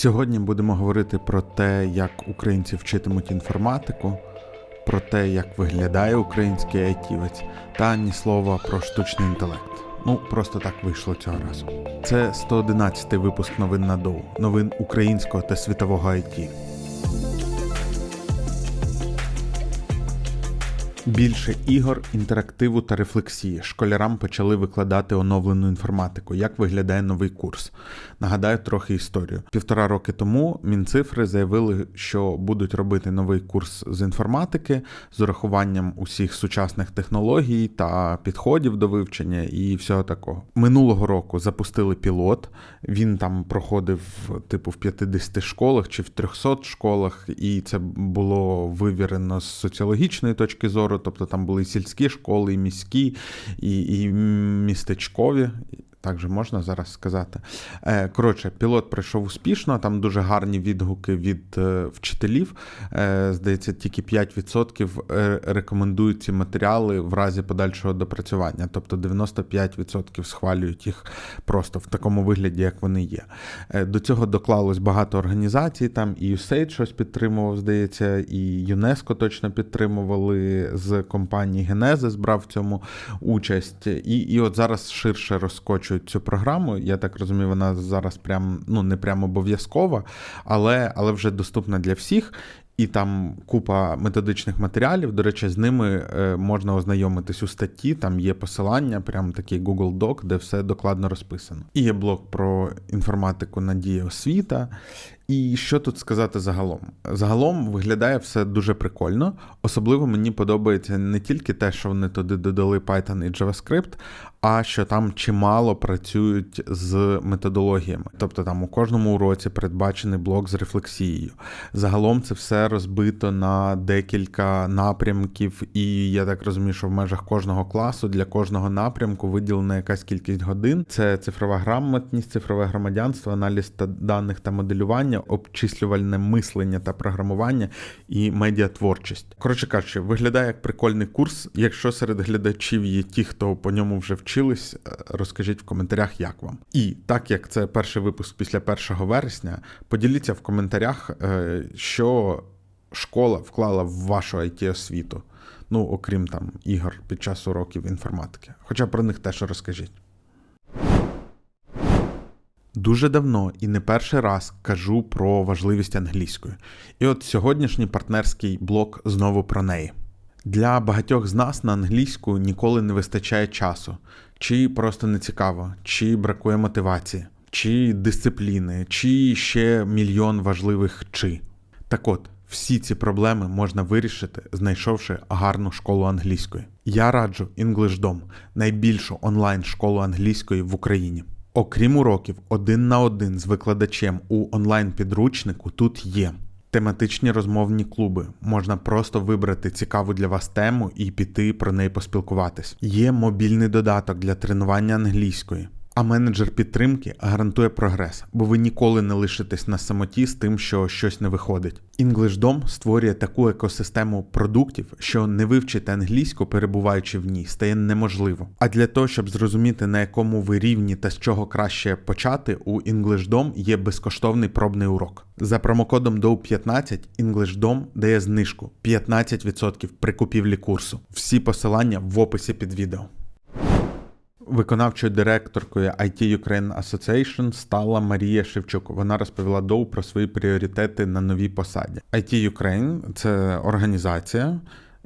Сьогодні будемо говорити про те, як українці вчитимуть інформатику, про те, як виглядає український айтівець, та ні слова про штучний інтелект. Ну, просто так вийшло цього разу. Це 111-й випуск новин на доу, новин українського та світового IT. Більше ігор, інтерактиву та рефлексії. Школярам почали викладати оновлену інформатику. Як виглядає новий курс? Нагадаю трохи історію. Півтора роки тому Мінцифри заявили, що будуть робити новий курс з інформатики з урахуванням усіх сучасних технологій та підходів до вивчення і всього такого. Минулого року запустили пілот. Він там проходив типу в 50 школах чи в 300 школах, і це було вивірено з соціологічної точки зору. Тобто там були і сільські школи, і міські, і, і містечкові. Так же можна зараз сказати. Е, Коротше, пілот пройшов успішно, там дуже гарні відгуки від е, вчителів. Е, Здається, тільки 5% е, рекомендують ці матеріали в разі подальшого допрацювання. Тобто 95% схвалюють їх просто в такому вигляді, як вони є. До цього доклалось багато організацій, там і USAID щось підтримував, здається, і ЮНЕСКО точно підтримували з компанії Genesis брав в цьому участь. І, і от зараз ширше розкочують цю програму. Я так розумію, вона зараз прям ну не прям обов'язкова, але, але вже доступна для всіх. І там купа методичних матеріалів. До речі, з ними е, можна ознайомитись у статті. Там є посилання, прям такий Google Doc, де все докладно розписано. І є блок про інформатику Надія освіта. І що тут сказати загалом? Загалом виглядає все дуже прикольно. Особливо мені подобається не тільки те, що вони туди додали Python і JavaScript, а що там чимало працюють з методологіями. Тобто там у кожному уроці передбачений блок з рефлексією. Загалом це все розбито на декілька напрямків, і я так розумію, що в межах кожного класу для кожного напрямку виділена якась кількість годин. Це цифрова грамотність, цифрове громадянство, аналіз та даних та моделювання, обчислювальне мислення та програмування і медіатворчість. Коротше кажучи, виглядає як прикольний курс. Якщо серед глядачів є ті, хто по ньому вже вчились, е, розкажіть в коментарях, як вам. І так як це перший випуск після 1 вересня, поділіться в коментарях, е, що школа вклала в вашу it освіту. Ну, окрім там ігор під час уроків інформатики. Хоча про них теж розкажіть. Дуже давно і не перший раз кажу про важливість англійської. І от сьогоднішній партнерський блок знову про неї. Для багатьох з нас на англійську ніколи не вистачає часу, чи просто не цікаво, чи бракує мотивації, чи дисципліни, чи ще мільйон важливих чи. Так от, всі ці проблеми можна вирішити, знайшовши гарну школу англійської. Я раджу EnglishDom, найбільшу онлайн школу англійської в Україні. Окрім уроків, один на один з викладачем у онлайн-підручнику тут є. Тематичні розмовні клуби. Можна просто вибрати цікаву для вас тему і піти про неї поспілкуватись. Є мобільний додаток для тренування англійської. А менеджер підтримки гарантує прогрес, бо ви ніколи не лишитесь на самоті з тим, що щось не виходить. EnglishDom створює таку екосистему продуктів, що не вивчити англійську, перебуваючи в ній, стає неможливо. А для того, щоб зрозуміти на якому ви рівні та з чого краще почати, у EnglishDom є безкоштовний пробний урок. За промокодом DOW15 EnglishDom дає знижку 15% при купівлі курсу. Всі посилання в описі під відео. Виконавчою директоркою IT Ukraine Association стала Марія Шевчук. Вона розповіла Доу про свої пріоритети на новій посаді. IT Ukraine – це організація.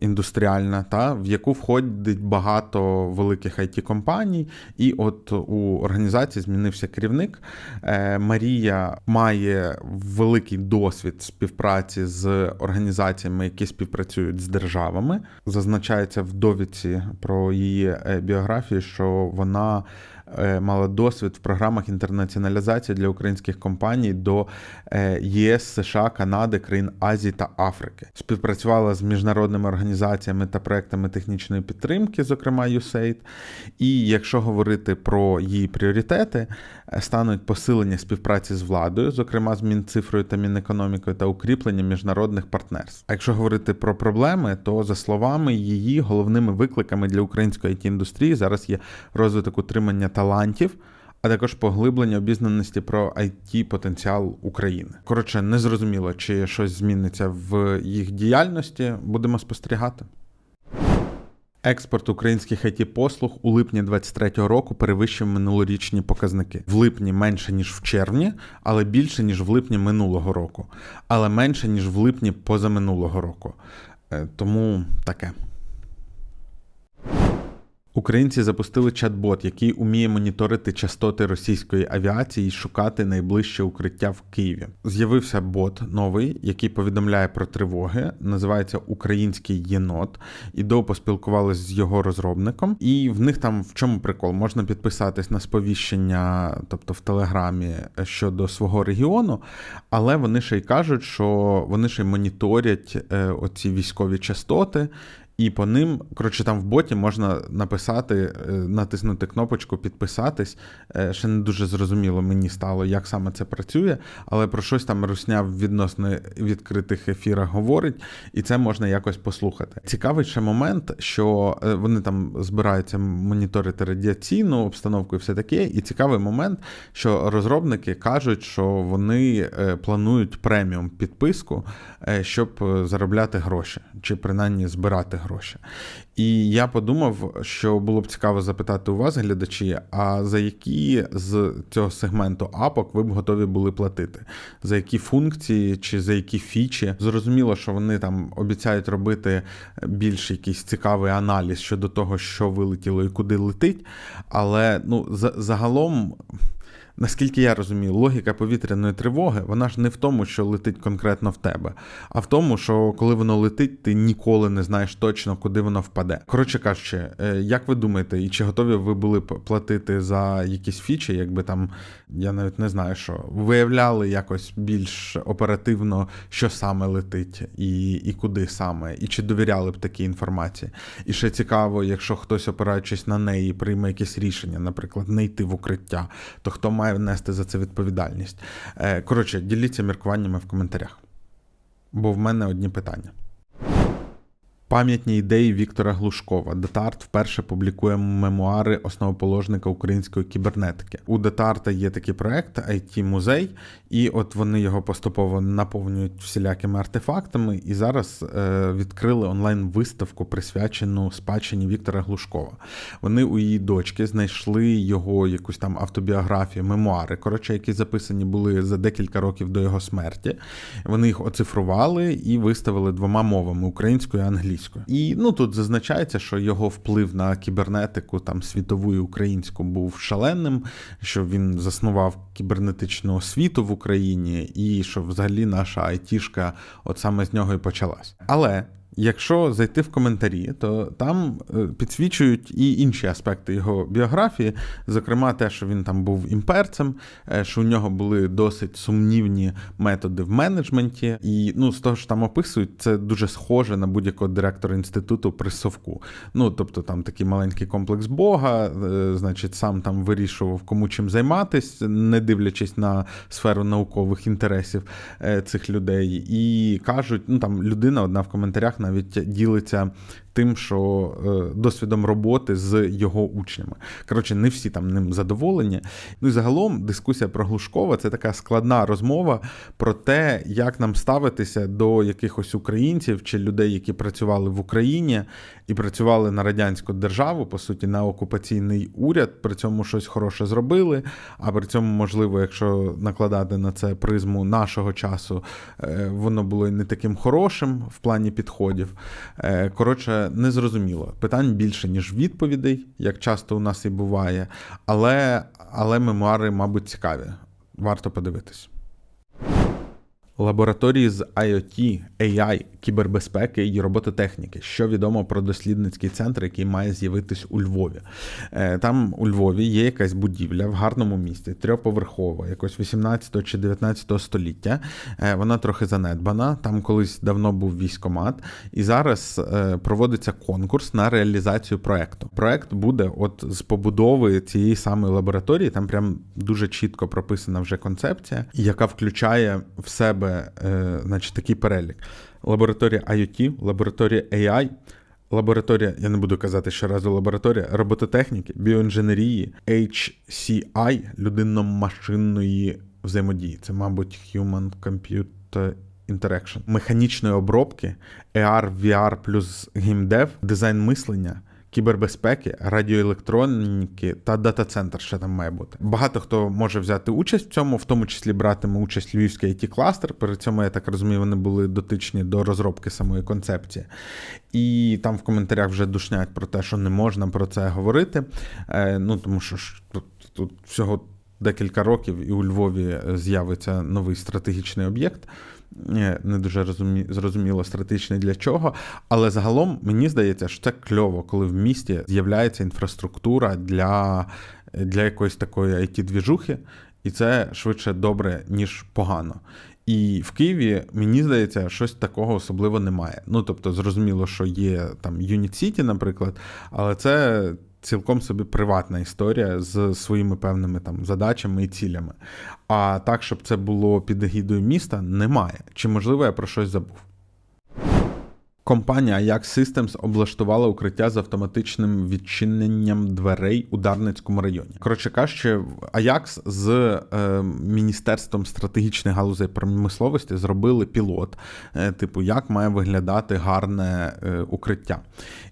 Індустріальна, та в яку входить багато великих it компаній і от у організації змінився керівник. Е, Марія має великий досвід співпраці з організаціями, які співпрацюють з державами. Зазначається в довідці про її е, біографію, що вона мала досвід в програмах інтернаціоналізації для українських компаній до ЄС, США, Канади, країн Азії та Африки. Співпрацювала з міжнародними організаціями та проектами технічної підтримки, зокрема USAID. І якщо говорити про її пріоритети, стануть посилення співпраці з владою, зокрема з Мінцифрою та Мінекономікою, та укріплення міжнародних партнерств. А якщо говорити про проблеми, то за словами її головними викликами для української it індустрії зараз є розвиток утримання талантів. а також поглиблення обізнаності про it потенціал України. Коротше, не зрозуміло, чи щось зміниться в їх діяльності. Будемо спостерігати. Експорт українських it послуг у липні 2023 року перевищив минулорічні показники. В липні менше ніж в червні, але більше ніж в липні минулого року, але менше ніж в липні позаминулого року. Е, Тому таке. Українці запустили чат-бот, який уміє моніторити частоти російської авіації і шукати найближче укриття в Києві. З'явився бот новий, який повідомляє про тривоги. Називається Український єнот. І поспілкувалися з його розробником. І в них там в чому прикол? Можна підписатись на сповіщення, тобто в Телеграмі щодо свого регіону, але вони ще й кажуть, що вони ще й моніторять е, оці військові частоти. І по ним, коротше, там в боті можна написати, е, натиснути кнопочку підписатись. Е, Ще не дуже зрозуміло мені стало, як саме це працює, але про щось там Русня в відносно відкритих ефірах говорить, і це можна якось послухати. Цікавий ще момент, що е, вони там збираються моніторити радіаційну обстановку і все таке. І цікавий момент, що розробники кажуть, що вони планують преміум підписку, щоб заробляти гроші, чи принаймні збирати гроші. І я подумав, що було б цікаво запитати у вас, глядачі, а за які з цього сегменту апок ви б готові були платити? За які функції чи за які фічі? Зрозуміло, що вони там обіцяють робити більш якийсь цікавий аналіз щодо того, що вилетіло і куди летить. Але ну, загалом. Наскільки я розумію, логіка повітряної тривоги, вона ж не в тому, що летить конкретно в тебе, а в тому, що коли воно летить, ти ніколи не знаєш точно, куди воно впаде. Коротше кажучи, е, як ви думаєте, і чи готові ви були платити за якісь фічі, якби там, я навіть не знаю, що виявляли якось більш оперативно, що саме летить, і, і куди саме, і чи довіряли б такій інформації? І ще цікаво, якщо хтось, опираючись на неї, прийме якесь рішення, наприклад, не йти в укриття, то хто має нести за це відповідальність? Е, Коротше, діліться міркуваннями в коментарях, бо в мене одні питання. Пам'ятні ідеї Віктора Глушкова. Детарт вперше публікує мемуари основоположника української кібернетики. У Детарта є такий проект it музей і от вони його поступово наповнюють всілякими артефактами. І зараз е, відкрили онлайн-виставку, присвячену спадщині Віктора Глушкова. Вони у її дочки знайшли його якусь там автобіографію, мемуари, коротше, які записані були за декілька років до його смерті. Вони їх оцифрували і виставили двома мовами українською і англійською. І ну тут зазначається, що його вплив на кібернетику, там світову і українську, був шаленим, що він заснував кібернетичну освіту в Україні, і що взагалі наша айтішка от саме з нього і почалась. Але Якщо зайти в коментарі, то там е, підсвічують і інші аспекти його біографії, зокрема, те, що він там був імперцем, е, що у нього були досить сумнівні методи в менеджменті, і ну з того, що там описують, це дуже схоже на будь-якого директора інституту при совку. Ну тобто там такий маленький комплекс Бога, е, значить, сам там вирішував, кому чим займатися, не дивлячись на сферу наукових інтересів цих людей. І кажуть, ну там людина одна в коментарях навіть ділиться тим, що е, досвідом роботи з його учнями. Коротше, не всі там ним задоволені. Ну і загалом дискусія про Глушкова це така складна розмова про те, як нам ставитися до якихось українців чи людей, які працювали в Україні і працювали на радянську державу, по суті, на окупаційний уряд, при цьому щось хороше зробили. А при цьому, можливо, якщо накладати на це призму нашого часу, е, воно було не таким хорошим в плані підходів. Е, Коротше, незрозуміло. Питань більше, ніж відповідей, як часто у нас і буває, але, але мемуари, мабуть, цікаві. Варто подивитись. Лабораторії з IoT, AI, кібербезпеки і робототехніки. Що відомо про дослідницький центр, який має з'явитись у Львові. Е, Там у Львові є якась будівля в гарному місті, трьохповерхова, якось 18 чи 19 століття. Е, Вона трохи занедбана. Там колись давно був військомат, і зараз е, проводиться конкурс на реалізацію проекту. Проект буде от з побудови цієї самої лабораторії. Там прям дуже чітко прописана вже концепція, яка включає в себе, е, значить, такий перелік: лабораторія IoT, лабораторія AI, лабораторія, я не буду казати щоразу лабораторія робототехніки, біоінженерії, HCI, людинно-машинної взаємодії. Це, мабуть, Human Computer Interaction, механічної обробки, AR, VR плюс геймдев, дизайн мислення. Кібербезпеки, радіоелектроніки та дата-центр ще там має бути. Багато хто може взяти участь в цьому, в тому числі братиме участь Львівський it кластер При цьому, я так розумію, вони були дотичні до розробки самої концепції. І там в коментарях вже душнять про те, що не можна про це говорити. Е, ну тому що ж тут, тут всього декілька років і у Львові з'явиться новий стратегічний об'єкт. Не дуже розумі... зрозуміло стратегічний для чого, але загалом мені здається, що це кльово, коли в місті з'являється інфраструктура для для якоїсь такої it двіжухи і це швидше добре, ніж погано. І в Києві, мені здається, щось такого особливо немає. Ну тобто, зрозуміло, що є там Unit City, наприклад, але це цілком собі приватна історія з своїми певними там задачами і цілями. А так, щоб це було під егідою міста, немає. Чи можливо я про щось забув? Компанія Ajax Systems облаштувала укриття з автоматичним відчиненням дверей у Дарницькому районі. Коротше кажучи, Ajax з е, Міністерством стратегічних галузей промисловості зробили пілот, е, типу, як має виглядати гарне е, укриття.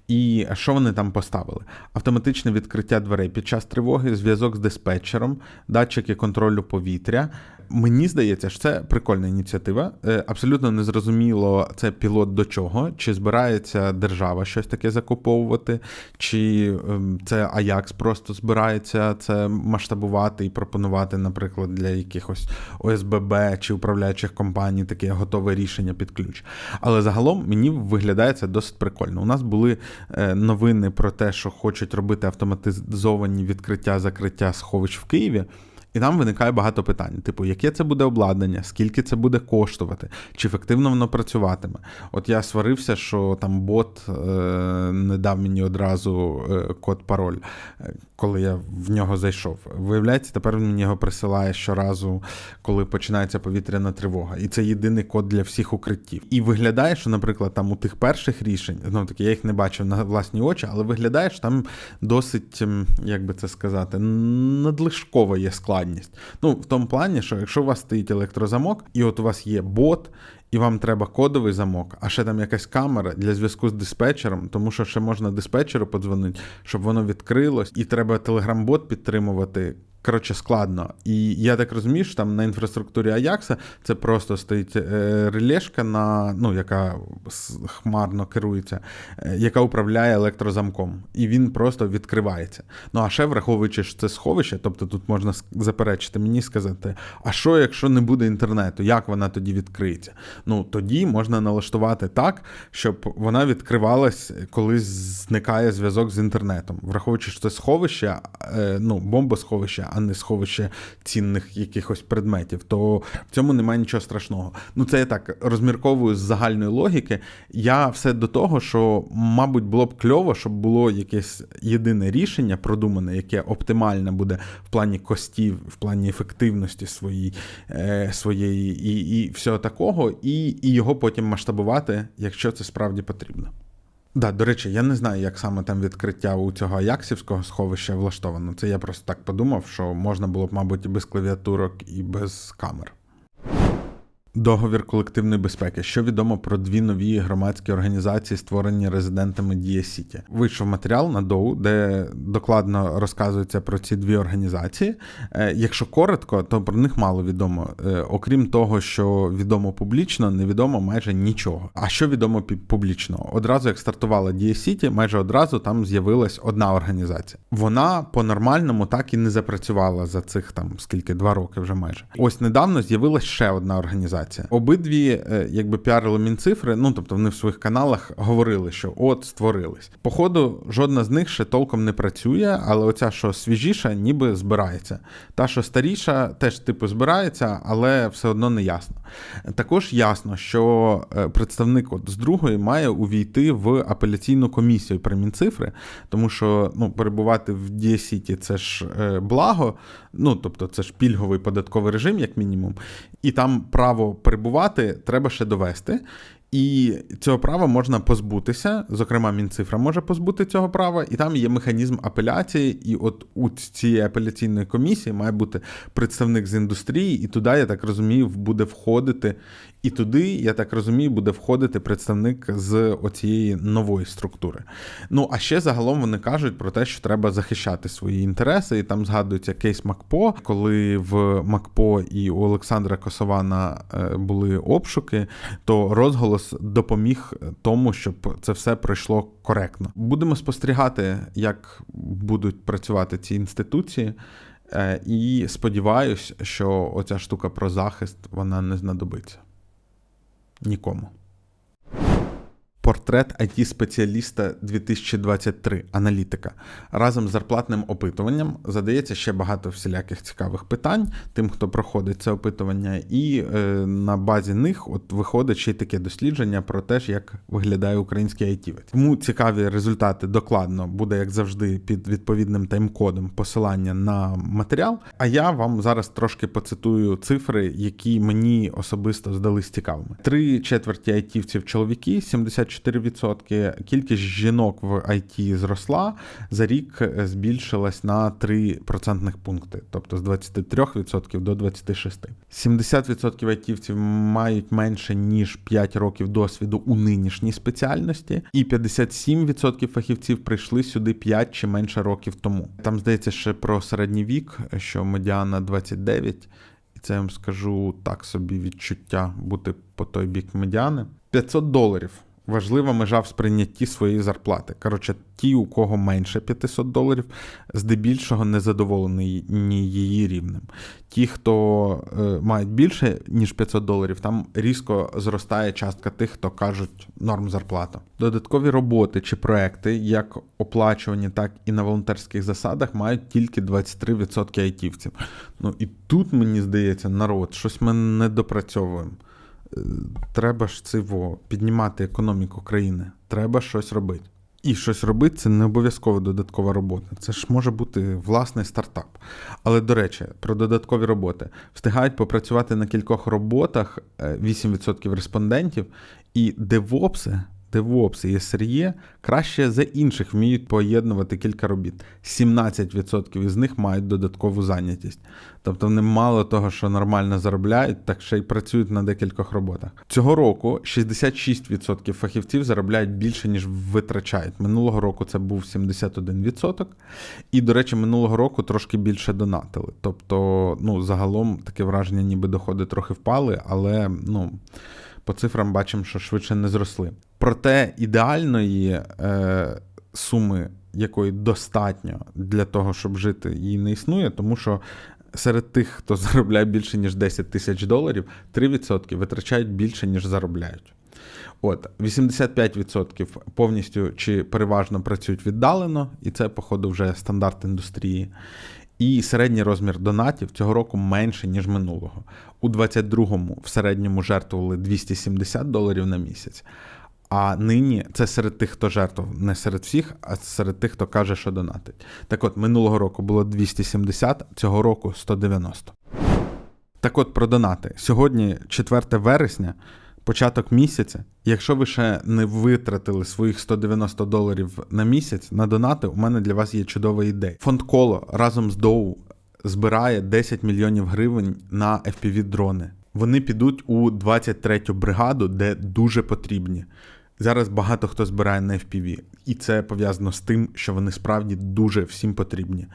І що вони там поставили? Автоматичне відкриття дверей під час тривоги, зв'язок з диспетчером, датчики контролю повітря, Мені здається, що це прикольна ініціатива. Е, абсолютно незрозуміло, це пілот до чого, чи збирається держава щось таке закуповувати, чи ем, це Аякс просто збирається це масштабувати і пропонувати, наприклад, для якихось ОСББ чи управляючих компаній таке готове рішення під ключ. Але загалом мені виглядає це досить прикольно. У нас були е, новини про те, що хочуть робити автоматизовані відкриття закриття сховищ в Києві. І там виникає багато питань: типу, яке це буде обладнання, скільки це буде коштувати, чи ефективно воно працюватиме. От я сварився, що там бот е, не дав мені одразу е, код пароль, коли я в нього зайшов. Виявляється, тепер він мені його присилає щоразу, коли починається повітряна тривога. І це єдиний код для всіх укриттів. І виглядає, що, наприклад, там у тих перших рішень, знову таки, я їх не бачив на власні очі, але виглядає, що там досить, як би це сказати, надлишково є складність. Ну, в тому плані, що якщо у вас стоїть електрозамок, і от у вас є бот, і вам треба кодовий замок, а ще там якась камера для зв'язку з диспетчером, тому що ще можна диспетчеру подзвонити, щоб воно відкрилось, і треба телеграм-бот підтримувати. Коротше, складно. І я так розумію, що там на інфраструктурі Аякса це просто стоїть е, релешка, на, ну, яка хмарно керується, е, яка управляє електрозамком. І він просто відкривається. Ну а ще враховуючи, що це сховище, тобто тут можна заперечити мені сказати, а що, якщо не буде інтернету, як вона тоді відкриється? Ну тоді можна налаштувати так, щоб вона відкривалась, коли зникає зв'язок з інтернетом. Враховуючи, що це сховище, е, ну, бомбосховище а не сховище цінних якихось предметів, то в цьому немає нічого страшного. Ну це я так розмірковую з загальної логіки. Я все до того, що, мабуть, було б кльово, щоб було якесь єдине рішення продумане, яке оптимальне буде в плані костів, в плані ефективності своїй, е, своєї і і всього такого, і, і його потім масштабувати, якщо це справді потрібно. Да, до речі, я не знаю, як саме там відкриття у цього Аяксівського сховища влаштовано. Це я просто так подумав, що можна було б, мабуть, і без клавіатурок, і без камер. Договір колективної безпеки. Що відомо про дві нові громадські організації, створені резидентами Дія Сіті. Вийшов матеріал на доу, де докладно розказується про ці дві організації. Е, якщо коротко, то про них мало відомо. Е, окрім того, що відомо публічно, невідомо майже нічого. А що відомо публічно? Одразу як стартувала Дія Сіті, майже одразу там з'явилась одна організація. Вона по-нормальному так і не запрацювала за цих там скільки два роки вже майже. Ось недавно з'явилась ще одна організація організація. Обидві, е, якби піарили мінцифри, ну тобто вони в своїх каналах говорили, що от створились. Походу, жодна з них ще толком не працює, але оця, що свіжіша, ніби збирається. Та, що старіша, теж типу збирається, але все одно не ясно. Також ясно, що е, представник от з другої має увійти в апеляційну комісію при мінцифри, тому що ну, перебувати в Дієсіті це ж е, благо, ну тобто це ж пільговий податковий режим, як мінімум, і там право перебувати треба ще довести. І цього права можна позбутися. Зокрема, Мінцифра може позбути цього права, і там є механізм апеляції. І от у цієї апеляційної комісії має бути представник з індустрії, і туди, я так розумію, буде входити. І туди, я так розумію, буде входити представник з оцієї нової структури. Ну а ще загалом вони кажуть про те, що треба захищати свої інтереси, і там згадується кейс МакПо, коли в МакПо і у Олександра Косована е, були обшуки, то розголос допоміг тому, щоб це все пройшло коректно. Будемо спостерігати, як будуть працювати ці інституції. Е, І сподіваюся, що оця штука про захист вона не знадобиться нікому. Портрет it спеціаліста 2023 аналітика разом з зарплатним опитуванням задається ще багато всіляких цікавих питань тим, хто проходить це опитування, і е, на базі них от виходить ще й таке дослідження про те, як виглядає український айтівець. Тому цікаві результати докладно буде, як завжди, під відповідним тайм-кодом посилання на матеріал. А я вам зараз трошки поцитую цифри, які мені особисто здались цікавими: три четверті айтівців чоловіки, 70 4%. Кількість жінок в IT зросла за рік збільшилась на 3 процентних пункти, тобто з 23% до 26%. 70% айтівців мають менше ніж 5 років досвіду у нинішній спеціальності, і 57% фахівців прийшли сюди 5 чи менше років тому. Там здається ще про середній вік, що медіана 29. І це я вам скажу так собі відчуття бути по той бік медіани. 500 доларів важлива межа в сприйнятті своєї зарплати. Коротше, ті, у кого менше 500 доларів, здебільшого не задоволені її рівнем. Ті, хто е, мають більше ніж 500 доларів, там різко зростає частка тих, хто кажуть норм зарплата. Додаткові роботи чи проекти, як оплачувані, так і на волонтерських засадах, мають тільки 23% айтівців. Ну і тут мені здається, народ, щось ми не допрацьовуємо треба ж циво піднімати економіку країни. Треба щось робити. І щось робити це не обов'язково додаткова робота. Це ж може бути власний стартап. Але, до речі, про додаткові роботи встигають попрацювати на кількох роботах 8% е, респондентів, і девопси DevOps і SRE краще за інших вміють поєднувати кілька робіт. 17% із них мають додаткову зайнятість. Тобто вони мало того, що нормально заробляють, так ще й працюють на декількох роботах. Цього року 66% фахівців заробляють більше, ніж витрачають. Минулого року це був 71%. І, до речі, минулого року трошки більше донатили. Тобто, ну, загалом таке враження, ніби доходи трохи впали, але ну по цифрам бачимо, що швидше не зросли. Проте ідеальної е, суми, якої достатньо для того, щоб жити, її не існує, тому що. Серед тих, хто заробляє більше, ніж 10 тисяч доларів, 3% витрачають більше, ніж заробляють. От, 85% повністю чи переважно працюють віддалено, і це, походу, вже стандарт індустрії. І середній розмір донатів цього року менше, ніж минулого. У 22-му в середньому жертвували 270 доларів на місяць. А нині це серед тих, хто жертвував, не серед всіх, а серед тих, хто каже, що донатить. Так от, минулого року було 270, цього року 190. Так от про донати. Сьогодні, 4 вересня, початок місяця. Якщо ви ще не витратили своїх 190 доларів на місяць на донати, у мене для вас є чудова ідея. Фонд коло разом з Доу збирає 10 мільйонів гривень на fpv дрони. Вони підуть у 23-ю бригаду, де дуже потрібні. Зараз багато хто збирає на FPV. і це пов'язано з тим, що вони справді дуже всім потрібні.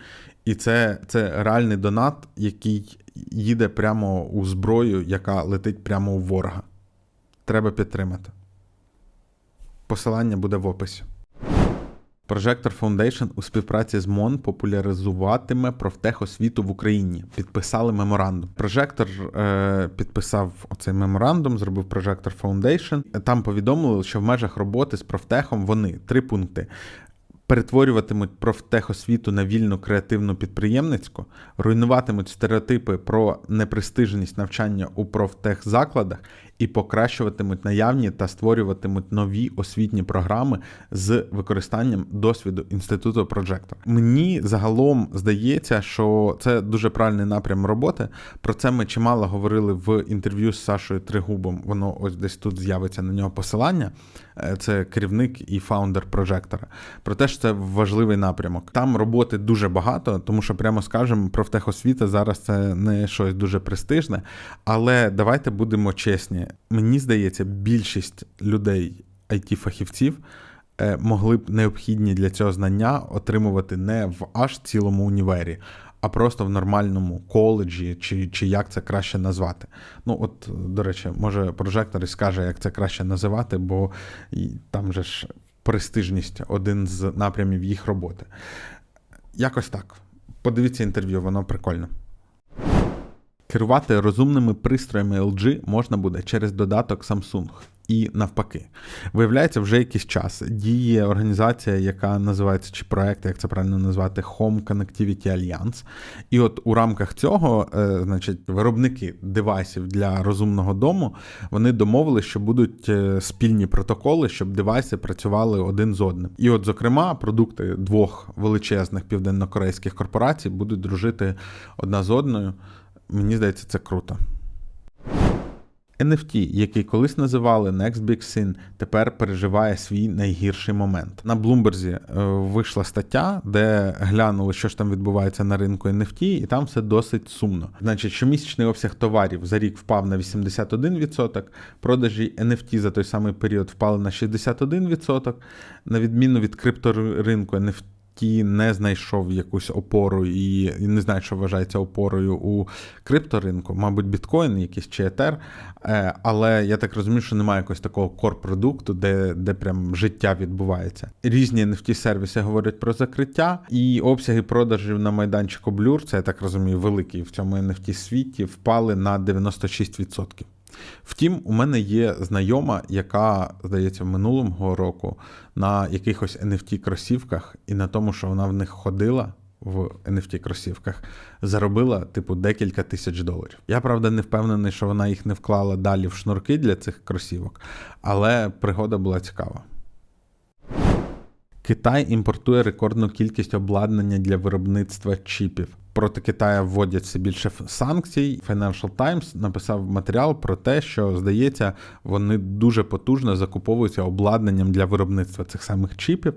І це це реальний донат, який їде прямо у зброю, яка летить прямо у ворога треба підтримати. Посилання буде в описі. Projector Foundation у співпраці з МОН популяризуватиме профтехосвіту в Україні. Підписали меморандум. Прожектор е, підписав оцей меморандум, зробив Projector Foundation. Там повідомили, що в межах роботи з профтехом вони три пункти перетворюватимуть профтехосвіту на вільну креативну підприємницьку, руйнуватимуть стереотипи про непрестижність навчання у профтехзакладах і покращуватимуть наявні та створюватимуть нові освітні програми з використанням досвіду інституту Прожектор. Мені загалом здається, що це дуже правильний напрям роботи. Про це ми чимало говорили в інтерв'ю з Сашою Тригубом. Воно ось десь тут з'явиться на нього посилання. Е, Це керівник і фаундер прожектора. Про те, що це важливий напрямок. Там роботи дуже багато, тому що прямо скажемо, профтехосвіта зараз це не щось дуже престижне. Але давайте будемо чесні. Мені здається, більшість людей, IT-фахівців, е, могли б необхідні для цього знання отримувати не в аж цілому універі, а просто в нормальному коледжі, чи, чи як це краще назвати. Ну, от, до речі, може, прожектор і скаже, як це краще називати, бо там же ж престижність один з напрямів їх роботи. Якось так. Подивіться інтерв'ю, воно прикольне. Керувати розумними пристроями LG можна буде через додаток Samsung. І навпаки, виявляється, вже якийсь час діє організація, яка називається чи проект, як це правильно назвати, Home Connectivity Alliance. І от у рамках цього, е, значить, виробники девайсів для розумного дому вони домовились, що будуть е, спільні протоколи, щоб девайси працювали один з одним. І, от, зокрема, продукти двох величезних південнокорейських корпорацій будуть дружити одна з одною. Мені здається, це круто. NFT, який колись називали Next Big Sin, тепер переживає свій найгірший момент. На Блумберзі вийшла стаття, де глянули, що ж там відбувається на ринку NFT, і там все досить сумно. Значить, щомісячний обсяг товарів за рік впав на 81%, продажі NFT за той самий період впали на 61%, на відміну від крипторинку NFT Ті не знайшов якусь опору і, і не знаю, що вважається опорою у крипторинку, мабуть, біткоін, якийсь чи етер. Е, але я так розумію, що немає якогось такого кор-продукту, де де прям життя відбувається. Різні nft сервіси говорять про закриття, і обсяги продажів на майданчику Blur, це я так розумію, великий в цьому nft світі, впали на 96%. Втім, у мене є знайома, яка, здається, минулого року на якихось nft кросівках і на тому, що вона в них ходила в nft кросівках, заробила типу декілька тисяч доларів. Я правда не впевнений, що вона їх не вклала далі в шнурки для цих кросівок, але пригода була цікава. Китай імпортує рекордну кількість обладнання для виробництва чіпів проти Китаю вводять все більше санкцій. Financial Times написав матеріал про те, що здається, вони дуже потужно закуповуються обладнанням для виробництва цих самих чіпів.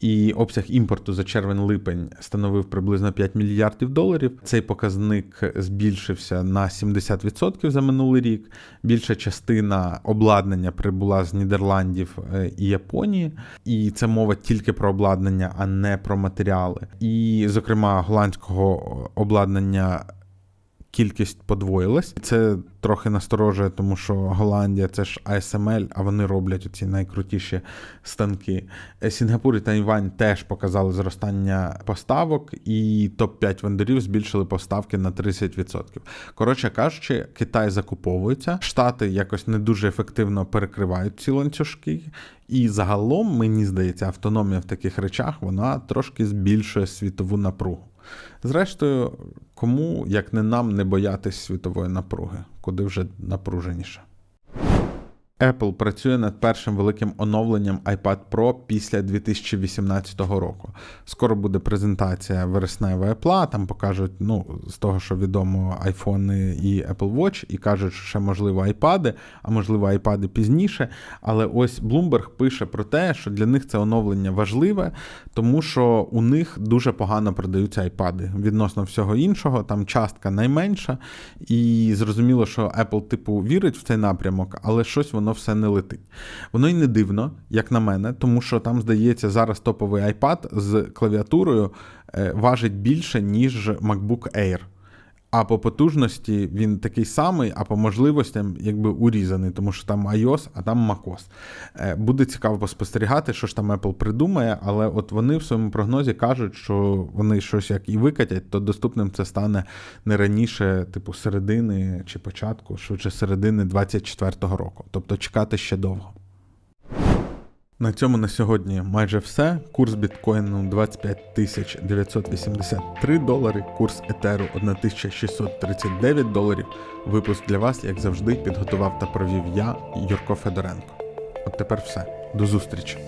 І обсяг імпорту за червень-липень становив приблизно 5 мільярдів доларів. Цей показник збільшився на 70% за минулий рік. Більша частина обладнання прибула з Нідерландів е, і Японії, і це мова тільки про обладнання, а не про матеріали. І, зокрема, голландського обладнання кількість подвоїлась. Це трохи насторожує, тому що Голландія це ж ASML, а вони роблять оці найкрутіші станки. Е, Сінгапур і Тайвань теж показали зростання поставок, і топ-5 вендорів збільшили поставки на 30%. Коротше кажучи, Китай закуповується, Штати якось не дуже ефективно перекривають ці ланцюжки. І загалом, мені здається, автономія в таких речах вона трошки збільшує світову напругу. Зрештою, кому, як не нам, не боятись світової напруги, куди вже напруженіше. Apple працює над першим великим оновленням iPad Pro після 2018 року. Скоро буде презентація вересневої Apple, там покажуть, ну, з того, що відомо, iPhone і Apple Watch, і кажуть, що ще можливо iPad, а можливо, iPad пізніше. Але ось Bloomberg пише про те, що для них це оновлення важливе, тому що у них дуже погано продаються iPad відносно всього іншого, там частка найменша, і зрозуміло, що Apple, типу, вірить в цей напрямок, але щось воно все не летить. Воно й не дивно, як на мене, тому що там, здається, зараз топовий iPad з клавіатурою е, важить більше, ніж MacBook Air. А по потужності він такий самий, а по можливостям якби урізаний, тому що там iOS, а там macOS. Е, буде цікаво поспостерігати, що ж там Apple придумає, але от вони в своєму прогнозі кажуть, що вони щось як і викатять, то доступним це стане не раніше, типу, середини чи початку, швидше середини 24-го року. Тобто чекати ще довго. На цьому на сьогодні майже все. Курс біткоїну 25 тисяч 983 долари, курс етеру 1639 доларів. Випуск для вас, як завжди, підготував та провів я, Юрко Федоренко. От тепер все. До зустрічі!